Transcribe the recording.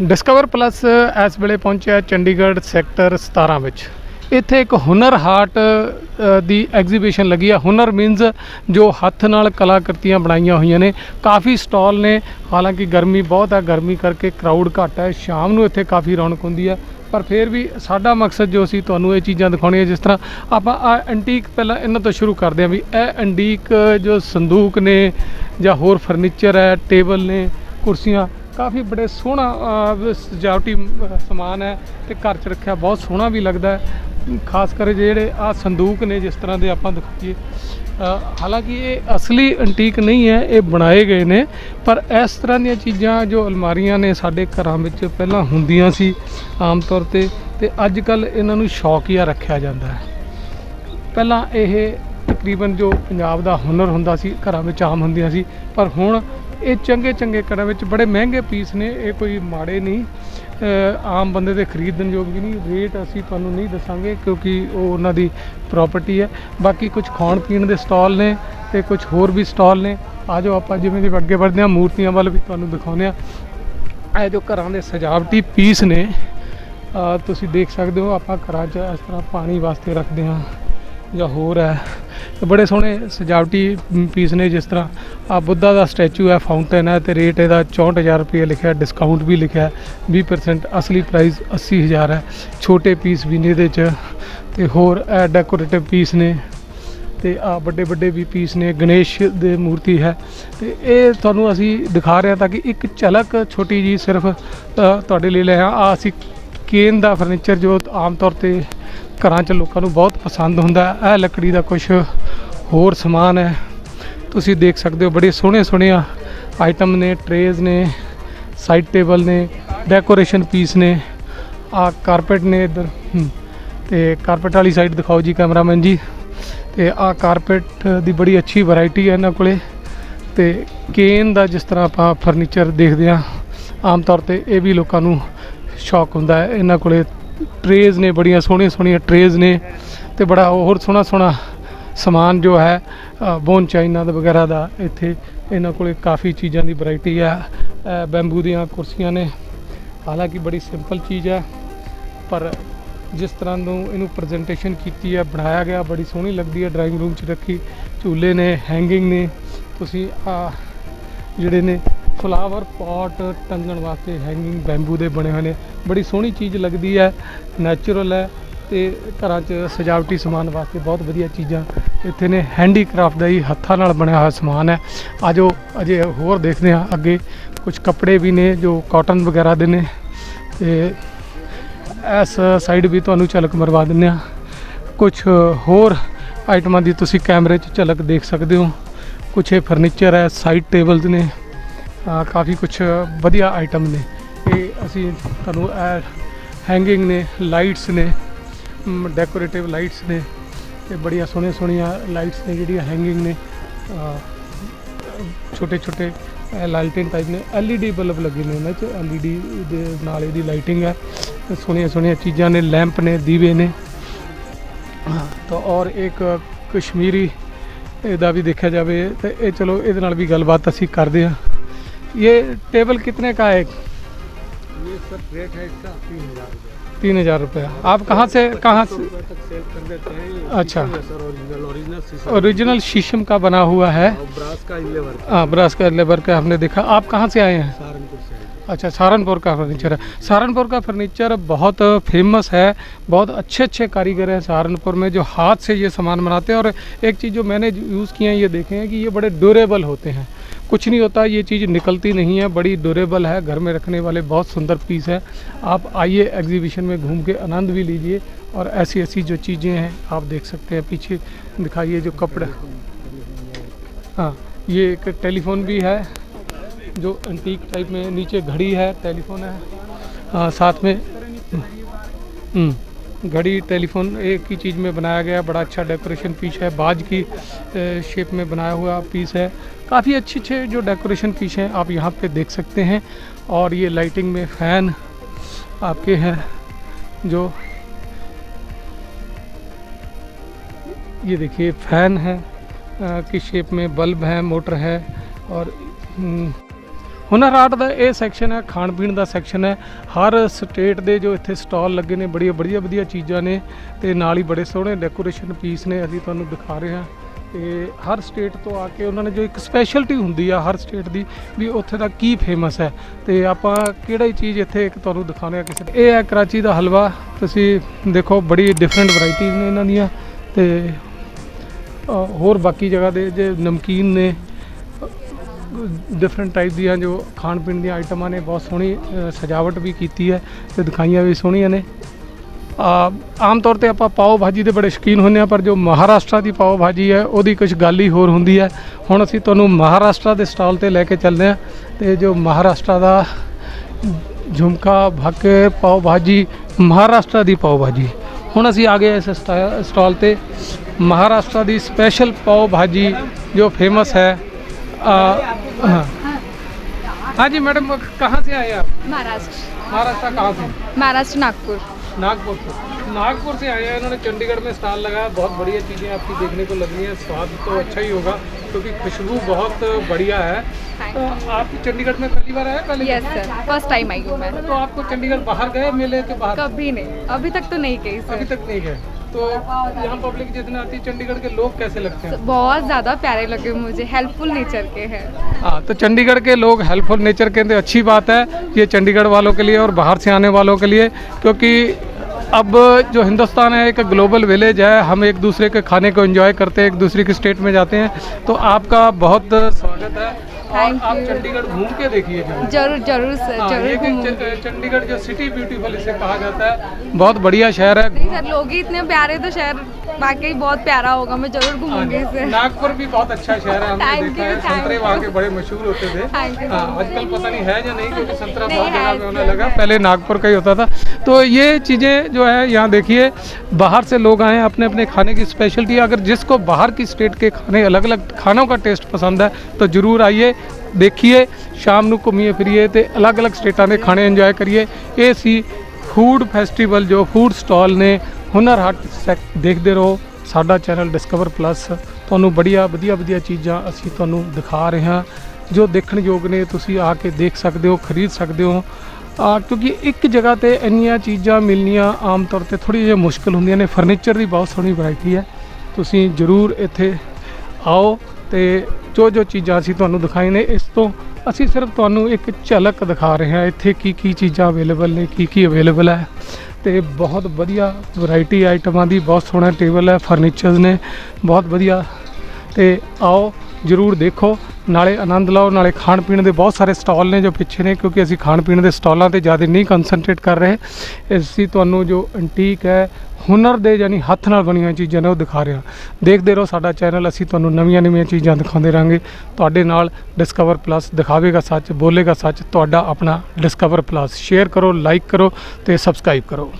Discover plus ਇਸ ਵੇਲੇ ਪਹੁੰਚਿਆ ਚੰਡੀਗੜ੍ਹ ਸੈਕਟਰ 17 ਵਿੱਚ। ਇੱਥੇ ਇੱਕ ਹੁਨਰ ਹਾਟ ਦੀ ਐਗਜ਼ੀਬਿਸ਼ਨ ਲੱਗੀ ਆ। ਹੁਨਰ ਮੀਨਸ ਜੋ ਹੱਥ ਨਾਲ ਕਲਾਕ੍ਰਿਤੀਆਂ ਬਣਾਈਆਂ ਹੋਈਆਂ ਨੇ। ਕਾਫੀ ਸਟਾਲ ਨੇ। ਹਾਲਾਂਕਿ ਗਰਮੀ ਬਹੁਤ ਹੈ ਗਰਮੀ ਕਰਕੇ ਕਰਾਊਡ ਘੱਟ ਹੈ ਸ਼ਾਮ ਨੂੰ ਇੱਥੇ ਕਾਫੀ ਰੌਣਕ ਹੁੰਦੀ ਹੈ ਪਰ ਫਿਰ ਵੀ ਸਾਡਾ ਮਕਸਦ ਜੋ ਸੀ, ਤੁਹਾਨੂੰ ਇਹ ਚੀਜ਼ਾਂ ਦਿਖਾਉਣੀਆਂ ਜਿਸ ਤਰ੍ਹਾਂ ਆਪਾਂ ਆ ਐਂਟੀਕ ਪਹਿਲਾਂ ਇਹਨਾਂ ਤੋਂ ਸ਼ੁਰੂ ਕਰਦੇ ਹਾਂ ਵੀ ਇਹ ਐਂਟੀਕ ਜੋ ਸੰਦੂਕ ਨੇ ਜਾਂ ਹੋਰ ਫਰਨੀਚਰ ਹੈ ਟੇਬਲ ਨੇ, ਕੁਰਸੀਆਂ ਕਾਫੀ ਬੜੇ ਸੋਹਣਾ ਅ, ਸਜਾਵਟੀ ਅ, ਸਮਾਨ ਹੈ ਤੇ ਘਰ 'ਚ ਰੱਖਿਆ ਬਹੁਤ ਸੋਹਣਾ ਵੀ ਲੱਗਦਾ ਹੈ। ਖਾਸ ਕਰ ਜਿਹੜੇ ਆ ਸੰਦੂਕ ਨੇ ਜਿਸ ਤਰ੍ਹਾਂ ਦੇ ਆਪਾਂ ਦਿਖਾਈਏ। ਅ, ਹਾਲਾਂਕਿ ਇਹ ਅਸਲੀ ਐਂਟੀਕ ਨਹੀਂ ਹੈ ਇਹ ਬਣਾਏ ਗਏ ਨੇ ਪਰ ਇਸ ਤਰ੍ਹਾਂ ਦੀਆਂ ਚੀਜ਼ਾਂ ਜੋ ਅਲਮਾਰੀਆਂ ਨੇ ਸਾਡੇ ਘਰਾਂ ਵਿੱਚ ਪਹਿਲਾਂ ਹੁੰਦੀਆਂ ਸੀ ਆਮ ਤੌਰ ਤੇ ਤੇ ਅੱਜ ਕੱਲ ਇਹਨਾਂ ਨੂੰ ਸ਼ੌਕੀਆ ਰੱਖਿਆ ਜਾਂਦਾ ਹੈ। ਪਹਿਲਾਂ ਇਹ ਤਕਰੀਬਨ ਜੋ ਪੰਜਾਬ ਦਾ ਹੁਨਰ ਹੁੰਦਾ ਸੀ ਘਰਾਂ ਵਿੱਚ ਆਮ ਹੁੰਦੀਆਂ ਸੀ ਪਰ ਹੁਣ ਇਹ ਚੰਗੇ ਚੰਗੇ ਘਰਾਂ ਵਿੱਚ ਬੜੇ ਮਹਿੰਗੇ ਪੀਸ ਨੇ, ਇਹ ਕੋਈ ਮਾੜੇ ਨਹੀਂ। ਆਮ ਬੰਦੇ ਦੇ ਖਰੀਦਣ ਯੋਗ ਵੀ ਨਹੀਂ। ਰੇਟ ਅਸੀਂ ਤੁਹਾਨੂੰ ਨਹੀਂ ਦੱਸਾਂਗੇ ਕਿਉਂਕਿ ਉਹ ਉਹਨਾਂ ਦੀ ਪ੍ਰਾਪਰਟੀ ਹੈ। ਬਾਕੀ ਕੁਝ ਖਾਣ ਪੀਣ ਦੇ ਸਟਾਲ ਨੇ ਤੇ ਕੁਝ ਹੋਰ ਵੀ ਸਟਾਲ ਨੇ। ਆ ਜਾਓ ਆਪਾਂ ਜਿਵੇਂ ਜਿਵੇਂ ਅੱਗੇ ਵਧਦੇ ਹਾਂ, ਮੂਰਤੀਆਂ ਵੱਲ ਵੀ ਤੁਹਾਨੂੰ ਦਿਖਾਉਂਦੇ ਆ ਇਹ ਜੋ ਘਰਾਂ ਦੇ ਸਜਾਵਟੀ ਪੀਸ ਨੇ। ਤੁਸੀਂ ਦੇਖ ਸਕਦੇ ਹੋ, ਆਪਾਂ ਘਰਾਂ 'ਚ ਇਸ ਤਰ੍ਹਾਂ ਪਾਣੀ ਵਾਸਤੇ ਰੱਖਦੇ ਹਾਂ। ਜਾਂ ਹੋਰ ਹੈ। ਬੜੇ ਸੋਹਣੇ ਸਜਾਵਟੀ ਪੀਸ ਨੇ ਜਿਸ ਤਰ੍ਹਾਂ। ਆ ਬੁੱਧਾ ਦਾ ਸਟੈਚੂ ਹੈ, ਫਾਊਂਟਨ ਹੈ ਤੇ ਰੇਟ ਇਹਦਾ 64000 ਰੁਪਏ ਲਿਖਿਆ ਡਿਸਕਾਊਂਟ ਵੀ ਲਿਖਿਆ ਹੈ। 20% ਅਸਲੀ ਪ੍ਰਾਈਸ 80000 ਹੈ। ਛੋਟੇ ਪੀਸ ਵੀ ਨੇ ਇਹਦੇ 'ਚ। ਤੇ ਹੋਰ ਇਹ ਡੈਕੋਰੇਟਿਵ ਪੀਸ ਨੇ। ਤੇ ਆ ਵੱਡੇ ਵੱਡੇ ਵੀ ਪੀਸ ਨੇ, ਗਣੇਸ਼ ਦੇ ਮੂਰਤੀ ਹੈ। ਤੇ ਇਹ ਤੁਹਾਨੂੰ ਅਸੀਂ ਦਿਖਾ ਰਹੇ ਹਾਂ ਤਾਂ ਕਿ ਇੱਕ ਝਲਕ ਛੋਟੀ ਜੀ ਸਿਰਫ ਤੁਹਾਡੇ ਲਈ ਲੈ ਆ ਆ ਅਸੀਂ ਕੇਨ ਦਾ ਫਰਨੀਚਰ ਜੋ ਆਮ ਤੌਰ ਤੇ ਘਰਾਂ 'ਚ ਲੋਕਾਂ ਨੂੰ ਬਹੁਤ ਪਸੰਦ ਹੁੰਦਾ ਹੈ। ਇਹ ਲੱਕੜੀ ਦਾ ਕੁਝ ਹੋਰ ਸਮਾਨ ਹੈ। ਤੁਸੀਂ ਦੇਖ ਸਕਦੇ ਹੋ ਬੜੇ ਸੋਹਣੇ ਸੋਹਣੇ ਆਈਟਮ ਨੇ ਟਰੇਜ਼ ਨੇ ਸਾਈਡ ਟੇਬਲ ਨੇ ਡੈਕੋਰੇਸ਼ਨ ਪੀਸ ਨੇ। ਆ ਕਾਰਪੇਟ ਨੇ ਇੱਧਰ। ਹਮ, ਤੇ ਕਾਰਪੇਟ ਵਾਲੀ ਸਾਈਡ ਦਿਖਾਓ ਜੀ ਕੈਮਰਾਮੈਨ ਜੀ। ਤੇ ਆ ਕਾਰਪੇਟ ਦੀ ਬੜੀ ਅੱਛੀ ਵੈਰਾਈਟੀ ਹੈ ਇਹਨਾਂ ਕੋਲੇ। ਤੇ ਕੇਨ ਦਾ ਜਿਸ ਤਰ੍ਹਾਂ ਆਪਾਂ ਫਰਨੀਚਰ ਦੇਖਦੇ ਆ ਆਮ ਤੌਰ ਤੇ ਇਹ ਵੀ ਲੋਕਾਂ ਨੂੰ ਸ਼ੌਕ ਹੁੰਦਾ ਹੈ। ਇਹਨਾਂ ਕੋਲੇ ਟਰੇਜ਼ ਨੇ, ਬੜੀਆਂ ਸੋਹਣੀਆਂ ਸੋਹਣੀਆਂ ਟਰੇਜ਼ ਨੇ ਤੇ ਬੜਾ ਹੋਰ ਸੋਹਣਾ ਸੋਹਣਾ ਸਮਾਨ ਜੋ ਹੈ ਬੋਨ ਚਾਈਨਾ ਦਾ ਵਗੈਰਾ ਦਾ ਇੱਥੇ ਇਹਨਾਂ ਕੋਲੇ ਕਾਫੀ ਚੀਜ਼ਾਂ ਦੀ ਵੈਰਾਈਟੀ ਹੈ ਬੈਂਬੂ ਦੀਆਂ ਕੁਰਸੀਆਂ ਨੇ। ਹਾਲਾਂਕਿ ਬੜੀ ਸਿੰਪਲ ਚੀਜ਼ ਹੈ, ਪਰ ਜਿਸ ਤਰ੍ਹਾਂ ਨੂੰ ਇਹਨੂੰ ਪ੍ਰੈਜੈਂਟੇਸ਼ਨ ਕੀਤੀ ਹੈ, ਬਣਾਇਆ ਗਿਆ, ਬੜੀ ਸੋਹਣੀ ਲੱਗਦੀ ਹੈ ਡਰਾਇੰਗ ਰੂਮ 'ਚ ਰੱਖੀ, ਝੂਲੇ ਨੇ ਹੈਂਗਿੰਗ ਨੇ। ਤੁਸੀਂ ਆ ਜਿਹੜੇ ਨੇ ਫਲਾਵਰ ਪੌਟ ਟੰਗਣ ਵਾਸਤੇ ਹੈਂਗਿੰਗ ਬੈਂਬੂ ਦੇ ਬਣੇ ਹੋਏ ਨੇ। ਬੜੀ ਸੋਹਣੀ ਚੀਜ਼ ਲੱਗਦੀ ਹੈ ਨੈਚੁਰਲ ਹੈ ਤੇ ਘਰਾਂ 'ਚ ਸਜਾਵਟੀ ਸਮਾਨ ਵਾਸਤੇ ਬਹੁਤ ਵਧੀਆ ਚੀਜ਼ਾਂ ਇੱਥੇ ਨੇ। ਹੈਂਡੀਕ੍ਰਾਫਟ ਦਾ ਹੀ ਹੱਥਾਂ ਨਾਲ ਬਣਿਆ ਹੋਇਆ ਸਮਾਨ ਹੈ। ਆਜੋ, ਅਜੇ ਹੋਰ ਦੇਖਦੇ ਹਾਂ ਅੱਗੇ। ਕੁਝ ਕੱਪੜੇ ਵੀ ਨੇ ਜੋ ਕਾਟਨ ਵਗੈਰਾ ਦੇ ਨੇ। ਤੇ ਇਸ ਸਾਈਡ ਵੀ ਤੁਹਾਨੂੰ ਝਲਕ ਮਰਵਾ ਦਿੰਦੇ ਆ ਕੁਝ ਹੋਰ ਆਈਟਮਾਂ ਦੀ ਤੁਸੀਂ ਕੈਮਰੇ 'ਚ ਝਲਕ ਦੇਖ ਸਕਦੇ ਹੋ। ਕੁਝ ਇਹ ਫਰਨੀਚਰ ਹੈ ਸਾਈਡ ਟੇਬਲਸ ਨੇ। ਕਾਫੀ ਕੁਝ ਵਧੀਆ ਆਈਟਮ ਨੇ। ਇਹ ਅਸੀਂ ਤੁਹਾਨੂੰ ਹੈਂਗਿੰਗ ਨੇ ਲਾਈਟਸ ਨੇ ਡੈਕੋਰੇਟਿਵ ਲਾਈਟਸ ਨੇ ਤੇ ਬੜੀਆਂ ਸੋਹਣੀਆਂ ਸੋਹਣੀਆਂ ਲਾਈਟਸ ਨੇ ਜਿਹੜੀਆਂ ਹੈਂਗਿੰਗ ਨੇ। ਛੋਟੇ ਛੋਟੇ ਲਾਲਟੇਨ ਟਾਈਪ ਨੇ। LED ਬਲਬ ਲੱਗੇ ਨੇ ਉਹਨਾਂ 'ਚ। LED ਦੇ ਨਾਲ ਇਹਦੀ ਲਾਈਟਿੰਗ ਹੈ। ਸੋਹਣੀਆਂ ਸੋਹਣੀਆਂ ਚੀਜ਼ਾਂ ਨੇ ਲੈਂਪ ਨੇ, ਦੀਵੇ ਨੇ। ਤਾਂ ਔਰ ਇੱਕ ਕਸ਼ਮੀਰੀ, ਇਹਦਾ ਵੀ ਦੇਖਿਆ ਜਾਵੇ ਤੇ ਇਹ ਚਲੋ ਇਹਦੇ ਨਾਲ ਵੀ ਗੱਲਬਾਤ ਅਸੀਂ ਕਰਦੇ ਹਾਂ। ਇਹ टेबल कितने का है? ये सब रेट है इसका तीन हज़ार रुपये। तीन हज़ार रुपया। आप कहाँ से कहाँ से? तक सेल कर देते हैं अच्छा। ओरिजिनल ओरिजिनल शीशम का बना हुआ है। ब्रास का लेवर हाँ ब्रश का लेबर का हमने देखा। आप कहाँ से आए हैं? सहारनपुर से अच्छा सहारनपुर का फर्नीचर है। सहारनपुर का फर्नीचर बहुत फ़ेमस है। बहुत अच्छे अच्छे कारीगर हैं सहारनपुर में जो हाथ से ये सामान बनाते हैं। और एक चीज़ जो मैंने यूज़ किए हैं ये देखे हैं कि ये बड़े ड्यूरेबल होते हैं। कुछ नहीं होता ये चीज़ निकलती नहीं है बड़ी ड्यूरेबल है घर में रखने वाले बहुत सुंदर पीस है। आप आइए एग्जीबिशन में घूम के आनंद भी लीजिए और ऐसी ऐसी जो चीज़ें हैं आप देख सकते हैं पीछे दिखाइए जो कपड़ा। हाँ ये एक टेलीफोन भी है जो एंटीक टाइप में नीचे घड़ी है टेलीफोन है। हाँ, साथ में हम्म, घड़ी टेलीफोन एक ही चीज़ में बनाया गया बड़ा अच्छा डेकोरेशन पीस है बाज की शेप में बनाया हुआ पीस है। काफ़ी अच्छे अच्छे जो डेकोरेशन पीस हैं आप यहाँ पे देख सकते हैं। और ये लाइटिंग में फ़ैन आपके हैं जो ये देखिए फ़ैन है अ, की शेप में बल्ब है मोटर है और हम्म, ਹੁਨਰ ਹਾਟ ਦਾ ਇਹ ਸੈਕਸ਼ਨ ਹੈ, ਖਾਣ ਪੀਣ ਦਾ ਸੈਕਸ਼ਨ ਹੈ। ਹਰ ਸਟੇਟ ਦੇ ਜੋ ਇੱਥੇ ਸਟਾਲ ਲੱਗੇ ਨੇ, ਬੜੀਆਂ ਬੜੀਆਂ ਵਧੀਆ ਚੀਜ਼ਾਂ ਨੇ ਤੇ ਨਾਲ ਹੀ ਬੜੇ ਸੋਹਣੇ ਡੈਕੋਰੇਸ਼ਨ ਪੀਸ ਨੇ, ਅਸੀਂ ਤੁਹਾਨੂੰ ਦਿਖਾ ਰਹੇ ਹਾਂ। ਤੇ ਹਰ ਸਟੇਟ ਤੋਂ ਆ ਕੇ ਉਹਨਾਂ ਨੇ ਜੋ ਇੱਕ ਸਪੈਸ਼ਲਟੀ ਹੁੰਦੀ ਆ ਹਰ ਸਟੇਟ ਦੀ, ਵੀ ਉੱਥੇ ਦਾ ਕੀ ਫੇਮਸ ਹੈ। ਤੇ ਆਪਾਂ ਕਿਹੜੀ ਚੀਜ਼ ਇੱਥੇ ਇੱਕ ਤੁਹਾਨੂੰ ਦਿਖਾਉਂਦੇ ਆ ਕਿਸੇ ਇਹ ਹੈ ਕਰਾਚੀ ਦਾ ਹਲਵਾ। ਤੁਸੀਂ ਦੇਖੋ, ਬੜੀ ਡਿਫਰੈਂਟ ਵੈਰਾਈਟੀਜ਼ ਨੇ ਇਹਨਾਂ ਦੀਆਂ ਤੇ ਹੋਰ ਬਾਕੀ ਜਗ੍ਹਾ ਦੇ ਜੇ ਨਮਕੀਨ ਨੇ ਡਿਫਰੈਂਟ ਟਾਈਪ ਦੀਆਂ ਜੋ ਖਾਣ ਪੀਣ ਦੀਆਂ ਆਈਟਮਾਂ ਨੇ, ਬਹੁਤ ਸੋਹਣੀ ਸਜਾਵਟ ਵੀ ਕੀਤੀ ਹੈ ਤੇ ਦਿਖਾਈਆਂ ਵੀ ਸੋਹਣੀਆਂ ਨੇ। ਆਮ ਤੌਰ ਤੇ ਆਪਾਂ ਪਾਓ ਭਾਜੀ ਦੇ ਬੜੇ ਸ਼ੌਕੀਨ ਹੁੰਦੇ ਆ ਪਰ ਜੋ ਮਹਾਰਾਸ਼ਟਰ ਦੀ ਪਾਓ ਭਾਜੀ ਹੈ, ਉਹਦੀ ਕੁਝ ਗੱਲ ਹੀ ਹੋਰ ਹੁੰਦੀ ਹੈ। ਹੁਣ ਅਸੀਂ ਤੁਹਾਨੂੰ ਮਹਾਰਾਸ਼ਟਰ ਦੇ ਸਟਾਲ ਤੇ ਲੈ ਕੇ ਚੱਲਦੇ ਆ ਤੇ ਜੋ ਮਹਾਰਾਸ਼ਟਰ ਦਾ ਝੁਮਕਾ ਭਾਕੇ ਪਾਓ ਭਾਜੀ, ਮਹਾਰਾਸ਼ਟਰ ਦੀ ਪਾਓ ਭਾਜੀ। ਹੁਣ ਅਸੀਂ ਆ ਗਏ ਇਸ ਸਟਾ- ਸਟਾਲ ਤੇ। ਮਹਾਰਾਸ਼ਟਰ ਦੀ ਸਪੈਸ਼ਲ ਪਾਓ ਭਾਜੀ ਜੋ ਫੇਮਸ ਹੈ हाँ। हाँ जी मैडम कहाँ से आए आप? महाराष्ट्र। महाराष्ट्र कहाँ से? महाराष्ट्र नागपुर। नागपुर से। नागपुर से आए हैं इन्होंने चंडीगढ़ में स्टॉल लगाया बहुत बढ़िया चीज़ें आपकी देखने को लग रही हैं। स्वाद तो अच्छा ही होगा क्योंकि खुशबू बहुत बढ़िया है। तो आप चंडीगढ़ में पहली बार आए पहले यस सर फ़र्स्ट टाइम आई हूँ मैं। तो आपको चंडीगढ़ बाहर गए मेले के बाहर? कभी नहीं। अभी तक तो नहीं गई अभी तक नहीं गए? तो यहाँ पब्लिक जितने आती है चंडीगढ़ के लोग कैसे लगते हैं? बहुत ज़्यादा प्यारे लगे मुझे हेल्पफुल नेचर के हैं। हाँ तो चंडीगढ़ के लोग हेल्पफुल नेचर के अंदर अच्छी बात है ये चंडीगढ़ वालों के लिए और बाहर से आने वालों के लिए क्योंकि अब जो हिंदुस्तान है एक ग्लोबल विलेज है हम एक दूसरे के खाने को एंजॉय करते हैं एक दूसरे के स्टेट में जाते हैं तो आपका बहुत स्वागत है। और Thank आप you. चंडीगढ़ घूम के देखिए जरूर जरूर जरूर सर हाँ, ये जरूर कि घूमूंगी च- चंडीगढ़ जो सिटी ब्यूटीफुल इसे कहा जाता है बहुत बढ़िया शहर है नहीं सर लोग ही इतने प्यारे तो शहर वाकई बहुत प्यारा होगा मैं जरूर घूमूंगी इसे नागपुर भी बहुत अच्छा शहर है हमने Thank देखा है you, thank संतरे you. वहाँ के बड़े मशहूर होते थे Thank you so हाँ, much. आजकल पता नहीं है या नहीं क्योंकि संतरा नहीं बहुत जगह है, पे होने सर, लगा है। पहले नागपुर का ही होता था तो ये चीज़ें जो है यहाँ देखिए बाहर से लोग आए हैं अपने अपने खाने की स्पेशलिटी अगर जिसको बाहर की स्टेट के खाने अलग अलग खानों का टेस्ट पसंद है तो ज़रूर आइए ਦੇਖੀਏ ਸ਼ਾਮ ਨੂੰ ਘੁੰਮੀਏ ਫਿਰੀਏ ਤੇ ਅਲੱਗ-ਅਲੱਗ ਸਟੇਟਾਂ ਦੇ ਖਾਣੇ ਇੰਜੋਏ ਕਰੀਏ ਇਹ ਸੀ ਫੂਡ ਫੈਸਟੀਵਲ ਜੋ ਫੂਡ ਸਟਾਲ ਨੇ ਹੁਨਰ ਹੱਟ ਸੈਕ ਦੇਖਦੇ ਰਹੋ, ਸਾਡਾ ਚੈਨਲ ਡਿਸਕਵਰ ਪਲੱਸ। ਤੁਹਾਨੂੰ ਬੜੀਆ, ਵਧੀਆ ਵਧੀਆ ਚੀਜ਼ਾਂ ਅਸੀਂ ਤੁਹਾਨੂੰ ਦਿਖਾ ਰਹੇ ਹਾਂ, ਜੋ ਦੇਖਣ ਯੋਗ ਨੇ, ਤੁਸੀਂ ਆ ਕੇ ਦੇਖ ਸਕਦੇ ਹੋ, ਖਰੀਦ ਸਕਦੇ ਹੋ। ਆ, ਕਿਉਂਕਿ ਇੱਕ ਜਗ੍ਹਾ ਤੇ ਇੰਨੀਆਂ ਚੀਜ਼ਾਂ ਮਿਲਣੀਆਂ ਆਮ ਤੌਰ ਤੇ ਥੋੜੀ ਜਿਹੀ ਮੁਸ਼ਕਲ ਹੁੰਦੀਆਂ ਨੇ, ਫਰਨੀਚਰ ਦੀ ਬਹੁਤ ਸੋਹਣੀ ਵੈਰਾਈਟੀ ਹੈ। ਤੁਸੀਂ ਜ਼ਰੂਰ ਇੱਥੇ ਆਓ ਤੇ ਜੋ ਜੋ ਚੀਜ਼ਾਂ ਅਸੀਂ ਤੁਹਾਨੂੰ ਦਿਖਾਈ ਨੇ, ਇਸ ਤੋਂ ਅਸੀਂ ਸਿਰਫ ਤੁਹਾਨੂੰ ਇੱਕ ਝਲਕ ਦਿਖਾ ਰਹੇ ਹਾਂ, ਇੱਥੇ ਕੀ ਕੀ ਚੀਜ਼ਾਂ ਅਵੇਲੇਬਲ ਨੇ, ਕੀ ਕੀ ਅਵੇਲੇਬਲ ਹੈ। ਤੇ ਬਹੁਤ ਵਧੀਆ ਵੈਰਾਈਟੀ ਆਈਟਮਾਂ ਦੀ, ਬਹੁਤ ਸੋਹਣਾ ਟੇਬਲ ਹੈ, ਫਰਨੀਚਰਸ ਨੇ, ਬਹੁਤ ਵਧੀਆ। ਤੇ ਆਓ ਜਰੂਰ ਦੇਖੋ। ਨਾਲੇ ਆਨੰਦ ਲਓ, ਨਾਲੇ ਖਾਣ ਪੀਣ ਦੇ ਬਹੁਤ ਸਾਰੇ ਸਟਾਲ ਨੇ ਜੋ ਪਿੱਛੇ ਨੇ, ਕਿਉਂਕਿ ਅਸੀਂ ਖਾਣ ਪੀਣ ਦੇ ਸਟਾਲਾਂ ਤੇ ਜ਼ਿਆਦਾ ਨਹੀਂ ਕਨਸੈਂਟਰੇਟ ਕਰ ਰਹੇ। ਅਸੀਂ ਤੁਹਾਨੂੰ ਜੋ ਐਂਟੀਕ ਹੈ, ਹੁਨਰ ਦੇ ਯਾਨੀ ਹੱਥ ਨਾਲ ਬਣੀਆਂ ਚੀਜ਼ਾਂ ਨੇ ਉਹ ਦਿਖਾ ਰਹੇ। ਹਾਂ ਦੇਖਦੇ ਰਹੋ ਸਾਡਾ ਚੈਨਲ ਅਸੀਂ ਤੁਹਾਨੂੰ ਨਵੀਆਂ ਨਵੀਆਂ ਚੀਜ਼ਾਂ ਦਿਖਾਉਂਦੇ ਰਾਂਗੇ ਤੁਹਾਡੇ ਨਾਲ ਡਿਸਕਵਰ ਪਲੱਸ ਦਿਖਾਵੇਗਾ ਸੱਚ, ਬੋਲੇਗਾ ਸੱਚ, ਤੁਹਾਡਾ ਆਪਣਾ ਡਿਸਕਵਰ ਪਲੱਸ ਸ਼ੇਅਰ ਕਰੋ ਲਾਈਕ ਕਰੋ ਤੇ ਸਬਸਕ੍ਰਾਈਬ ਕਰੋ।